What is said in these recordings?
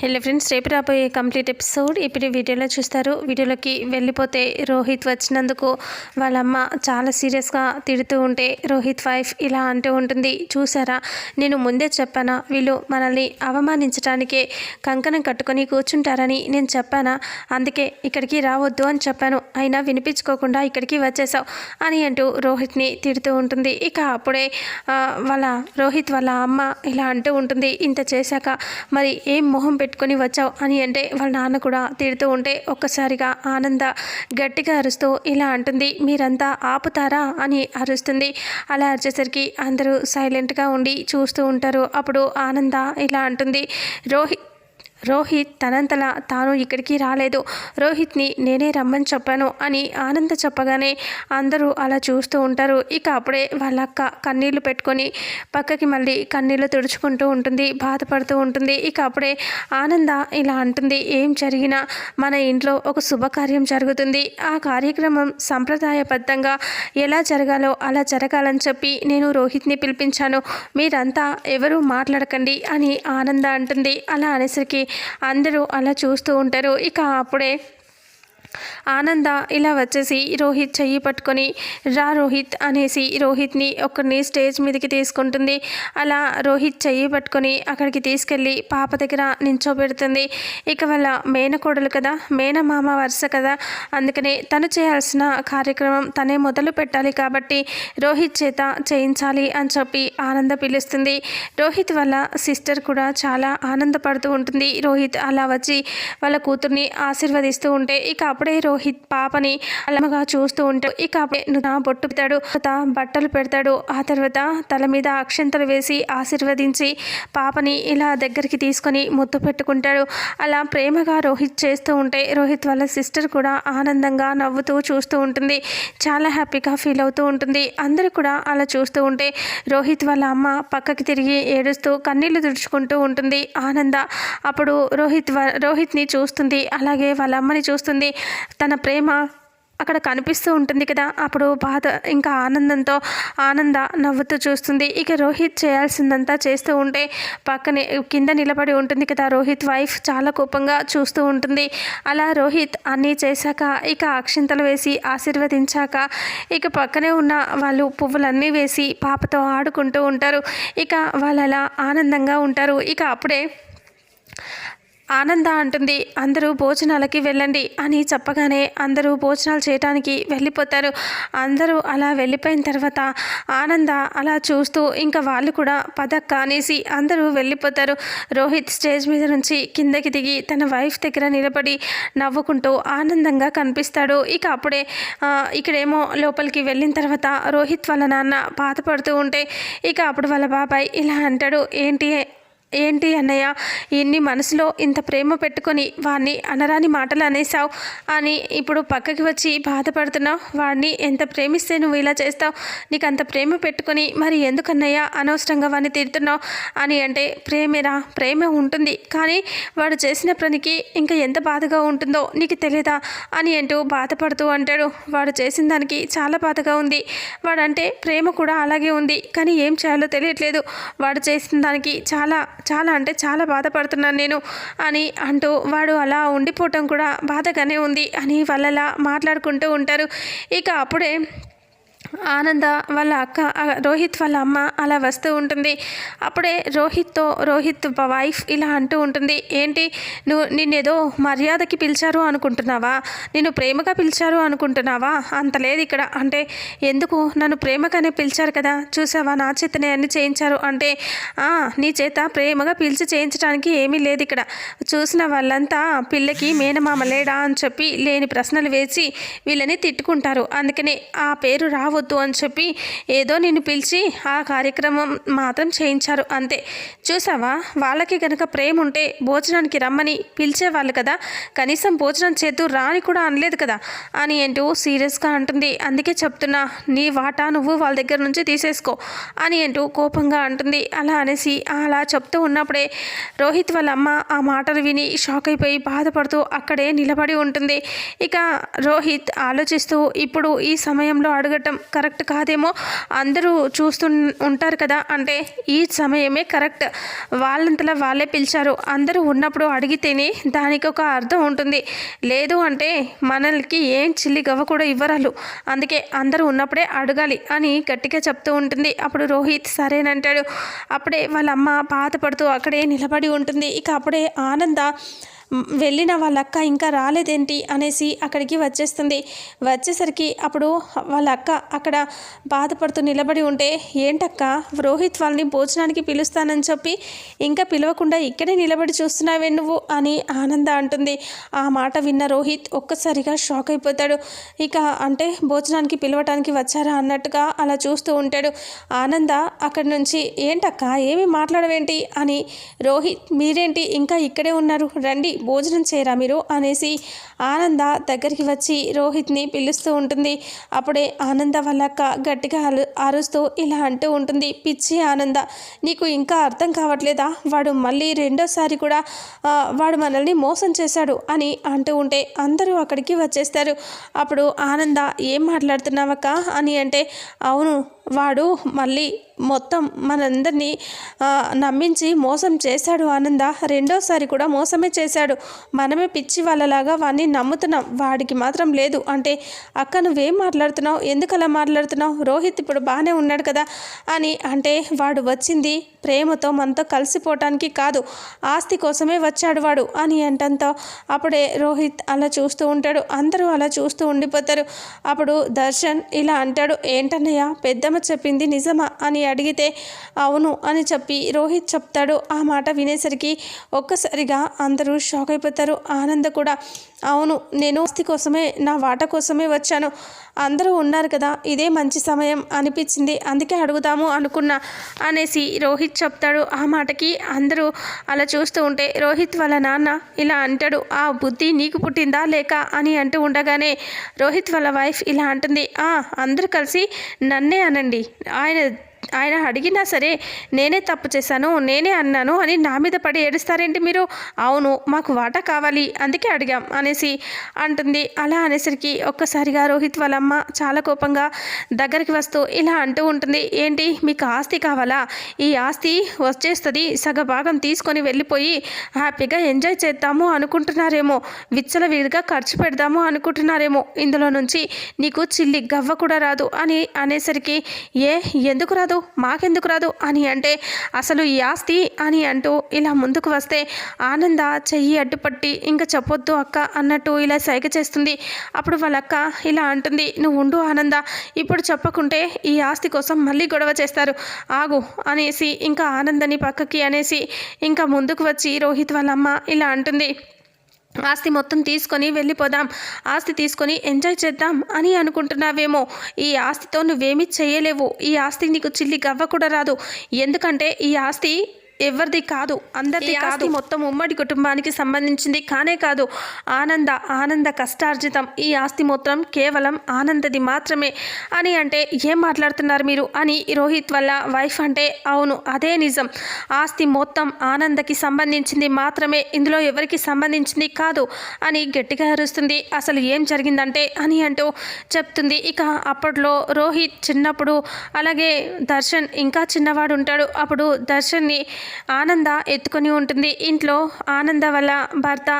Hello friends రేపు రాబోయే complete episode ఇప్పుడు వీడియోలో చూస్తారు. వీడియోలోకి వెళ్ళిపోతే రోహిత్ వచ్చినందుకు వాళ్ళమ్మ చాలా సీరియస్గా తిడుతూ ఉంటే రోహిత్ వైఫ్ ఇలా అంటూ ఉంటుంది. చూసారా? నేను ముందే చెప్పానా వీళ్ళు మనల్ని అవమానించడానికే కంకణం కట్టుకొని కూర్చుంటారని నేను చెప్పానా? అందుకే ఇక్కడికి రావద్దు అని చెప్పాను. అయినా వినిపించుకోకుండా ఇక్కడికి వచ్చేసావు అని అంటూ రోహిత్ని తిడుతూ ఉంటుంది. ఇక అప్పుడే వాళ్ళ రోహిత్ వాళ్ళ అమ్మ ఇలా అంటూ ఉంటుంది. ఇంత చేశాక మరి ఏం మొహం పెట్టుకొని వచ్చావు అని అంటే వాళ్ళ నాన్న కూడా తిడుతూ ఉంటే ఒక్కసారిగా ఆనంద గట్టిగా అరుస్తూ ఇలా అంటుంది మీరంతా ఆపుతారా? అని అరుస్తుంది. అలా అరిచేసరికి అందరూ సైలెంట్గా ఉండి చూస్తూ ఉంటారు. అప్పుడు ఆనంద ఇలా అంటుంది రోహిత్ రోహిత్ తనంతలా తాను ఇక్కడికి రాలేదు. రోహిత్ని నేనే రమ్మని చెప్పాను అని ఆనంద చెప్పగానే అందరూ అలా చూస్తూ ఉంటారు. ఇక అప్పుడే వాళ్ళ అక్క కన్నీళ్ళు పెట్టుకొని పక్కకి మళ్ళీ కన్నీళ్ళు తుడుచుకుంటూ ఉంటుంది బాధపడుతూ ఉంటుంది. ఇక అప్పుడే ఆనంద ఇలా అంటుంది ఏం జరిగినా మన ఇంట్లో ఒక శుభకార్యం జరుగుతుంది. ఆ కార్యక్రమం సంప్రదాయబద్ధంగా ఎలా జరగాలో అలా జరగాలని చెప్పి నేను రోహిత్ని పిలిపించాను. మీరంతా ఎవరూ మాట్లాడకండి అని ఆనంద అంటుంది. అలా అనేసరికి అందరూ అలా చూస్తూ ఉంటారు. ఇక అప్పుడే ఆనంద ఇలా వచ్చేసి రోహిత్ చెయ్యి పట్టుకొని రా రోహిత్ అనేసి రోహిత్ని ఒకరిని స్టేజ్ మీదకి తీసుకుంటుంది. అలా రోహిత్ చెయ్యి పట్టుకొని అక్కడికి తీసుకెళ్ళి పాప దగ్గర నించోబెడుతుంది. ఇక వాళ్ళ మేనకోడలు కదా మేనమామ వరుస కదా. అందుకనే తను చేయాల్సిన కార్యక్రమం తనే మొదలు పెట్టాలి కాబట్టి రోహిత్ చేత చేయించాలి అని చెప్పి ఆనంద పిలుస్తుంది. రోహిత్ వాళ్ళ సిస్టర్ కూడా చాలా ఆనందపడుతూ ఉంటుంది. రోహిత్ అలా వచ్చి వాళ్ళ కూతుర్ని ఆశీర్వదిస్తూ ఉంటే ఇక అప్పుడే రోహిత్ పాపని అలమగా చూస్తూ ఉంటాడు. ఇక అప్పుడే నా బొట్టు పెడతాడు తర్వాత బట్టలు పెడతాడు. ఆ తర్వాత తల మీద అక్షంతలు వేసి ఆశీర్వదించి పాపని ఇలా దగ్గరికి తీసుకొని ముద్దు పెట్టుకుంటాడు. అలా ప్రేమగా రోహిత్ చేస్తూ ఉంటే రోహిత్ వాళ్ళ సిస్టర్ కూడా ఆనందంగా నవ్వుతూ చూస్తూ ఉంటుంది. చాలా హ్యాపీగా ఫీల్ అవుతూ ఉంటుంది. అందరూ కూడా అలా చూస్తూ ఉంటే రోహిత్ వాళ్ళ అమ్మ పక్కకి తిరిగి ఏడుస్తూ కన్నీళ్ళు తుడుచుకుంటూ ఉంటుంది. ఆనంద అప్పుడు రోహిత్ వ- రోహిత్ని చూస్తుంది. అలాగే వాళ్ళ అమ్మని చూస్తుంది. తన ప్రేమ అక్కడ కనిపిస్తూ ఉంటుంది కదా. అప్పుడు బాధ ఇంకా ఆనందంతో ఆనంద నవ్వుతూ చూస్తుంది. ఇక రోహిత్ చేయాల్సిందంతా చేస్తూ ఉంటే పక్కనే కింద నిలబడి ఉంటుంది కదా. రోహిత్ వైఫ్ చాలా కోపంగా చూస్తూ ఉంటుంది. అలా రోహిత్ అన్నీ చేశాక ఇక అక్షింతలు వేసి ఆశీర్వదించాక ఇక పక్కనే ఉన్న వాళ్ళు పువ్వులన్నీ వేసి పాపతో ఆడుకుంటూ ఉంటారు. ఇక వాళ్ళు అలా ఆనందంగా ఉంటారు. ఇక అప్పుడే ఆనంద అంటుంది అందరూ భోజనాలకి వెళ్ళండి అని చెప్పగానే అందరూ భోజనాలు చేయడానికి వెళ్ళిపోతారు. అందరూ అలా వెళ్ళిపోయిన తర్వాత ఆనంద అలా చూస్తూ ఇంకా వాళ్ళు కూడా పదక్క అనేసి అందరూ వెళ్ళిపోతారు. రోహిత్ స్టేజ్ మీద నుంచి కిందకి దిగి తన వైఫ్ దగ్గర నిలబడి నవ్వుకుంటూ ఆనందంగా కనిపిస్తాడు. ఇక అప్పుడే ఇక్కడేమో లోపలికి వెళ్ళిన తర్వాత రోహిత్ వాళ్ళ నాన్న బాధపడుతూ ఉంటే ఇక అప్పుడు వాళ్ళ బాబాయ్ ఇలా అంటాడు ఏంటి ఏంటి అన్నయ్య? ఇన్ని మనసులో ఇంత ప్రేమ పెట్టుకొని వాడిని అనరాని మాటలు అనేసావు అని ఇప్పుడు పక్కకి వచ్చి బాధపడుతున్నావు. వాడిని ఎంత ప్రేమిస్తే నువ్వు ఇలా చేస్తావు? నీకు అంత ప్రేమ పెట్టుకొని మరి ఎందుకన్నయ్య అనవసరంగా వాడిని తిడుతున్నావు? అని అంటే ప్రేమేరా? ప్రేమ ఉంటుంది. కానీ వాడు చేసిన పనికి ఇంకా ఎంత బాధగా ఉంటుందో నీకు తెలియదా అని అంటూ బాధపడుతూ అంటాడు. వాడు చేసిన దానికి చాలా బాధగా ఉంది. వాడంటే ప్రేమ కూడా అలాగే ఉంది. కానీ ఏం చేయాలో తెలియట్లేదు. వాడు చేసిన దానికి చాలా చాలా అంటే చాలా బాధపడుతున్నాను నేను అని అంటూ వాడు అలా ఉండిపోవటం కూడా బాధగానే ఉంది అని వాళ్ళలా మాట్లాడుకుంటూ ఉంటారు. ఇక అప్పుడే ఆనంద వాళ్ళ అక్క రోహిత్ వాళ్ళ అమ్మ అలా వస్తూ ఉంటుంది. అప్పుడే రోహిత్తో రోహిత్ వైఫ్ ఇలా అంటూ ఉంటుంది. ఏంటి? నువ్వు నిన్నేదో మర్యాదకి పిలిచారు అనుకుంటున్నావా? నిన్ను ప్రేమగా పిలిచారు అనుకుంటున్నావా? అంత లేదు ఇక్కడ. అంటే ఎందుకు? నన్ను ప్రేమగానే పిలిచారు కదా. చూసావా? నా చేతనే అన్ని చేయించారు. అంటే నీ చేత ప్రేమగా పిలిచి చేయించడానికి ఏమీ లేదు ఇక్కడ. చూసిన వాళ్ళంతా పిల్లకి మేనమామ లేడా? అని చెప్పి లేని ప్రశ్నలు వేసి వీళ్ళని తిట్టుకుంటారు. అందుకనే ఆ పేరు రావు రావద్దు అని చెప్పి ఏదో నిన్ను పిలిచి ఆ కార్యక్రమం మాత్రం చేయించారు. అంతే. చూసావా? వాళ్ళకి కనుక ప్రేమ ఉంటే భోజనానికి రమ్మని పిలిచేవాళ్ళు కదా. కనీసం భోజనం చేద్దు రాని కూడా అనలేదు కదా అని అంటూ సీరియస్గా అంటుంది. అందుకే చెప్తున్నా నీ వాటా నువ్వు వాళ్ళ దగ్గర నుంచి తీసేసుకో అని అంటూ కోపంగా అంటుంది. అలా అనేసి అలా చెప్తూ ఉన్నప్పుడే రోహిత్ వాళ్ళ అమ్మ ఆ మాటలు విని షాక్ అయిపోయి బాధపడుతూ అక్కడే నిలబడి ఉంటుంది. ఇక రోహిత్ ఆలోచిస్తూ ఇప్పుడు ఈ సమయంలో అడగటం కరెక్ట్ కాదేమో అందరూ చూస్తూ ఉంటారు కదా. అంటే ఈ సమయమే కరెక్ట్. వాళ్ళంతలా వాళ్ళే పిలిచారు. అందరూ ఉన్నప్పుడు అడిగితేనే దానికి ఒక అర్థం ఉంటుంది. లేదు అంటే మనల్కి ఏం చిల్లి గవ్వ కూడా ఇవ్వరాలు అందుకే అందరూ ఉన్నప్పుడే అడగాలి అని గట్టిగా చెప్తూ ఉంటుంది. అప్పుడు రోహిత్ సరేనంటాడు అప్పుడే వాళ్ళ అమ్మ బాధపడుతూ అక్కడే నిలబడి ఉంటుంది. ఇక అప్పుడే ఆనంద వెళ్ళిన వాళ్ళ అక్క ఇంకా రాలేదేంటి అనేసి అక్కడికి వచ్చేస్తుంది. వచ్చేసరికి అప్పుడు వాళ్ళ అక్క అక్కడ బాధపడుతూ నిలబడి ఉంటే ఏంటక్క రోహిత్ వాళ్ళని భోజనానికి పిలుస్తానని చెప్పి ఇంకా పిలవకుండా ఇక్కడే నిలబడి చూస్తున్నావే నువ్వు? అని ఆనంద అంటుంది. ఆ మాట విన్న రోహిత్ ఒక్కసారిగా షాక్ అయిపోతాడు. ఇక అంటే భోజనానికి పిలవటానికి వచ్చారా? అన్నట్టుగా అలా చూస్తూ ఉంటాడు. ఆనంద అక్కడి నుంచి ఏంటక్క ఏమి మాట్లాడవేంటి? అని రోహిత్ మీరేంటి ఇంకా ఇక్కడే ఉన్నారు? రండి భోజనం చేయరా మీరు అనేసి ఆనంద దగ్గరికి వచ్చి రోహిత్ని పిలుస్తూ ఉంటుంది. అప్పుడే ఆనంద వాళ్ళ అక్క గట్టిగా అరుస్తూ ఇలా అంటూ ఉంటుంది. పిచ్చి ఆనంద నీకు ఇంకా అర్థం కావట్లేదా? వాడు మళ్ళీ రెండోసారి కూడా వాడు మనల్ని మోసం చేశాడు అని అంటూ ఉంటే అందరూ అక్కడికి వచ్చేస్తారు. అప్పుడు ఆనంద ఏం మాట్లాడుతున్నావక్క? అని అంటే అవును వాడు మళ్ళీ మొత్తం మనందరినీ నమ్మించి మోసం చేశాడు ఆనంద. రెండోసారి కూడా మోసమే చేశాడు. మనమే పిచ్చి వాళ్ళలాగా వాడిని నమ్ముతున్నాం. వాడికి మాత్రం లేదు. అంటే అక్క నువ్వేం మాట్లాడుతున్నావు? ఎందుకలా మాట్లాడుతున్నావు? రోహిత్ ఇప్పుడు బాగానే ఉన్నాడు కదా అని. అంటే వాడు వచ్చింది ప్రేమతో మనతో కలిసిపోవటానికి కాదు. ఆస్తి కోసమే వచ్చాడు వాడు అని అంటంతో అప్పుడే రోహిత్ అలా చూస్తూ ఉంటాడు. అందరూ అలా చూస్తూ ఉండిపోతారు. అప్పుడు దర్శన్ ఇలా అంటాడు ఏంటన్నయ్య? పెద్దమ్మ చెప్పింది నిజమా అని అడిగితే అవును అని చెప్పి రోహిత్ చెప్తాడు. ఆ మాట వినేసరికి ఒక్కసారిగా అందరూ షాక్ అయిపోతారు. ఆనంద కూడా అవును నేను ఆస్తి కోసమే నా వాట కోసమే వచ్చాను. అందరూ ఉన్నారు కదా ఇదే మంచి సమయం అనిపించింది. అందుకే అడుగుదాము అనుకున్నా అనేసి రోహిత్ చెప్తాడు. ఆ మాటకి అందరూ అలా చూస్తూ ఉంటే రోహిత్ వాళ్ళ నాన్న ఇలా అంటాడు ఆ బుద్ధి నీకు పుట్టిందా లేక? అని అంటూ ఉండగానే రోహిత్ వాళ్ళ వైఫ్ ఇలా అంటుంది "ఆ, అందరూ కలిసి నన్నే అనండి ఆయన ఆయన అడిగినా సరే నేనే తప్పు చేశాను నేనే అన్నాను అని నా మీద పడి ఏడుస్తారేంటి మీరు? అవును మాకు వాటా కావాలి అందుకే అడిగాం అనేసి అంటుంది. అలా అనేసరికి ఒక్కసారిగా రోహిత్ వాళ్ళమ్మ చాలా కోపంగా దగ్గరికి వస్తూ ఇలా అంటూ ఉంటుంది. ఏంటి మీకు ఆస్తి కావాలా? ఈ ఆస్తి వచ్చేస్తుంది సగ భాగం తీసుకొని వెళ్ళిపోయి హ్యాపీగా ఎంజాయ్ చేద్దాము అనుకుంటున్నారేమో విచ్చలవిడిగా ఖర్చు పెడదాము అనుకుంటున్నారేమో ఇందులో నుంచి నీకు చిల్లి గవ్వ కూడా రాదు అని అనేసరికి ఏ ఎందుకు రాదు? మాకెందుకు రాదు అని అంటే అసలు ఈ ఆస్తి అని అంటూ ఇలా ముందుకు వస్తే ఆనంద చెయ్యి అడ్డుపట్టి ఇంకా చెప్పొద్దు అక్క అన్నట్టు ఇలా సైగ చేస్తుంది. అప్పుడు వాళ్ళ అక్క ఇలా అంటుంది నువ్వు ఉండు ఆనంద ఇప్పుడు చెప్పకుంటే ఈ ఆస్తి కోసం మళ్ళీ గొడవ చేస్తారు ఆగు అనేసి ఇంకా ఆనందని పక్కకి అనేసి ఇంకా ముందుకు వచ్చి రోహిత్ వాళ్ళ అమ్మ ఇలా అంటుంది. ఆస్తి మొత్తం తీసుకొని వెళ్ళిపోదాం ఆస్తి తీసుకొని ఎంజాయ్ చేద్దాం అని అనుకుంటున్నావేమో. ఈ ఆస్తితో నువ్వేమీ చేయలేవు. ఈ ఆస్తి నీకు చిల్లి గవ్వ కూడా రాదు. ఎందుకంటే ఈ ఆస్తి ఎవరిది కాదు అందరిది కాదు. మొత్తం ఉమ్మడి కుటుంబానికి సంబంధించింది కానే కాదు. ఆనంద ఆనంద కష్టార్జితం. ఈ ఆస్తి మొత్తం కేవలం ఆనందది మాత్రమే. అని అంటే ఏం మాట్లాడుతున్నారు మీరు? అని రోహిత్ వల్ల వైఫ్ అంటే అవును అదే నిజం. ఆస్తి మొత్తం ఆనందకి సంబంధించింది మాత్రమే. ఇందులో ఎవరికి సంబంధించింది కాదు అని గట్టిగా అరుస్తుంది. అసలు ఏం జరిగిందంటే అని అంటూ చెప్తుంది. ఇక అప్పట్లో రోహిత్ చిన్నప్పుడు అలాగే దర్శన్ ఇంకా చిన్నవాడు ఉంటాడు. అప్పుడు దర్శన్ని ఆనంద ఎత్తుకొని ఉంటుంది. ఇంట్లో ఆనంద వాళ్ళ భర్త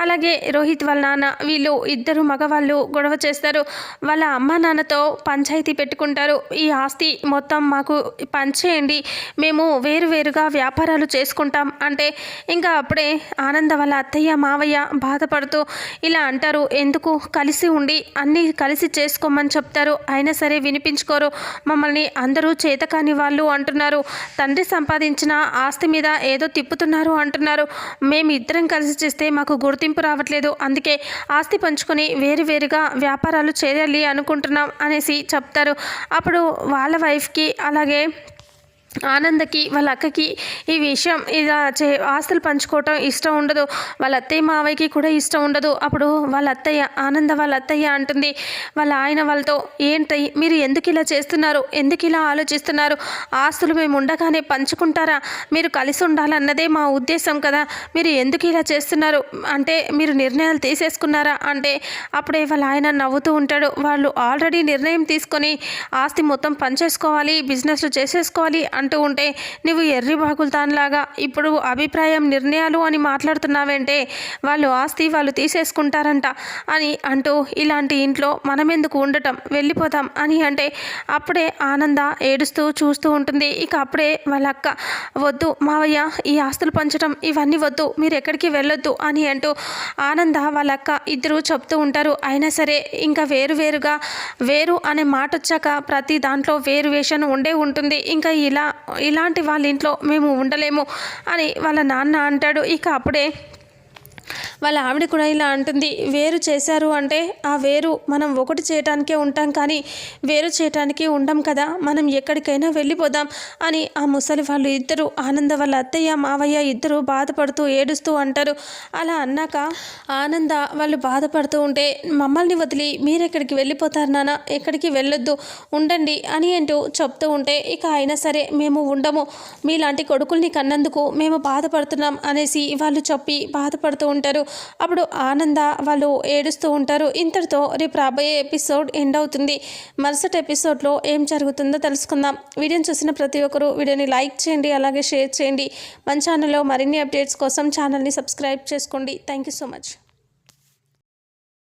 అలాగే రోహిత్ వాళ్ళ నాన్న వీళ్ళు ఇద్దరు మగవాళ్ళు గొడవ చేస్తారు. వాళ్ళ అమ్మ నాన్నతో పంచాయతీ పెట్టుకుంటారు. ఈ ఆస్తి మొత్తం మాకు పంచేయండి మేము వేరు వేరుగా వ్యాపారాలు చేసుకుంటాం అంటే ఇంకా అప్పుడే ఆనంద వాళ్ళ అత్తయ్య మావయ్య బాధపడుతూ ఇలా అంటారు. ఎందుకు? కలిసి ఉండి అన్నీ కలిసి చేసుకోమని చెప్తారు. అయినా సరే వినిపించుకోరు. మమ్మల్ని అందరూ చేతకాని వాళ్ళు అంటున్నారు. తండ్రి సంపాదించిన ఆస్తి ఆస్తి మీద ఏదో తిప్పుతున్నారు అంటున్నారు. మేము ఇద్దరం కలిసి చేస్తే మాకు గుర్తింపు రావట్లేదు. అందుకే ఆస్తి పంచుకొని వేరు వేరుగా వ్యాపారాలు చేయాలి అనుకుంటున్నాం అనేసి చెప్తారు. అప్పుడు వాళ్ళ వైఫ్కి అలాగే ఆనందకి వాళ్ళ అక్కకి ఈ విషయం ఇలా చే ఆస్తులు పంచుకోవటం ఇష్టం ఉండదు. వాళ్ళ అత్తయ్య మావయ్యకి కూడా ఇష్టం ఉండదు. అప్పుడు వాళ్ళ అత్తయ్య ఆనంద వాళ్ళ అత్తయ్య అంటుంది వాళ్ళ ఆయన వాళ్ళతో ఏంటి మీరు ఎందుకు ఇలా చేస్తున్నారు? ఎందుకు ఇలా ఆలోచిస్తున్నారు? ఆస్తులు మేము ఉండగానే పంచుకుంటారా? మీరు కలిసి ఉండాలన్నదే మా ఉద్దేశం కదా. మీరు ఎందుకు ఇలా చేస్తున్నారు? అంటే మీరు నిర్ణయాలు తీసేసుకున్నారా? అంటే అప్పుడే వాళ్ళ ఆయన నవ్వుతూ ఉంటాడు. వాళ్ళు ఆల్రెడీ నిర్ణయం తీసుకొని ఆస్తి మొత్తం పంచేసుకోవాలి బిజినెస్లు చేసేసుకోవాలి అంటూ ఉంటే నువ్వు ఎర్రి బాగుల్తాన్లాగా ఇప్పుడు అభిప్రాయం నిర్ణయాలు అని మాట్లాడుతున్నావేంటే వాళ్ళు ఆస్తి వాళ్ళు తీసేసుకుంటారంట అని అంటూ ఇలాంటి ఇంట్లో మనం ఎందుకు ఉండటం వెళ్ళిపోతాం అని అంటే అప్పుడే ఆనంద ఏడుస్తూ చూస్తూ ఉంటుంది. ఇక అప్పుడే వాళ్ళ అక్క వద్దు మావయ్య ఈ ఆస్తులు పంచడం ఇవన్నీ వద్దు మీరు ఎక్కడికి వెళ్ళొద్దు అని అంటూ ఆనంద వాళ్ళ అక్క ఇద్దరు చెప్తూ ఉంటారు. అయినా సరే ఇంకా వేరు వేరుగా వేరు అనే మాట వచ్చాక ప్రతి దాంట్లో వేరు వేషన్ ఉండే ఉంటుంది. ఇంకా ఇలా ఇలాంటి వాళ్ళ ఇంట్లో మేము ఉండలేము అని వాళ్ళ నాన్న అంటాడు. ఇక అప్పుడే వాళ్ళ ఆవిడ కూడా ఇలా అంటుంది వేరు చేశారు అంటే ఆ వేరు మనం ఒకటి చేయటానికే ఉంటాం కానీ వేరు చేయటానికి ఉండం కదా మనం ఎక్కడికైనా వెళ్ళిపోదాం అని ఆ ముసలి వాళ్ళు ఇద్దరు ఆనంద వాళ్ళ అత్తయ్య మావయ్య ఇద్దరు బాధపడుతూ ఏడుస్తూ అంటారు. అలా అన్నాక ఆనంద వాళ్ళు బాధపడుతూ ఉంటే మమ్మల్ని వదిలి మీరెక్కడికి వెళ్ళిపోతారు నాన్న ఎక్కడికి వెళ్ళొద్దు ఉండండి అని అంటూ చెప్తూ ఉంటే ఇక అయినా సరే మేము ఉండము మీలాంటి కొడుకుల్ని కన్నందుకు మేము బాధపడుతున్నాం అనేసి వాళ్ళు చెప్పి బాధపడుతూ ఉంటారు. అప్పుడు ఆనంద వాళ్ళు ఏడుస్తూ ఉంటారు. ఇంతటితో రేపు రాబోయే ఎపిసోడ్ ఎండ్ అవుతుంది. మరుసటి ఎపిసోడ్లో ఏం జరుగుతుందో తెలుసుకుందాం. వీడియోని చూసిన ప్రతి ఒక్కరూ వీడియోని లైక్ చేయండి అలాగే షేర్ చేయండి. మన ఛానల్లో మరిన్ని అప్డేట్స్ కోసం ఛానల్ని సబ్స్క్రైబ్ చేసుకోండి. Thank you so much.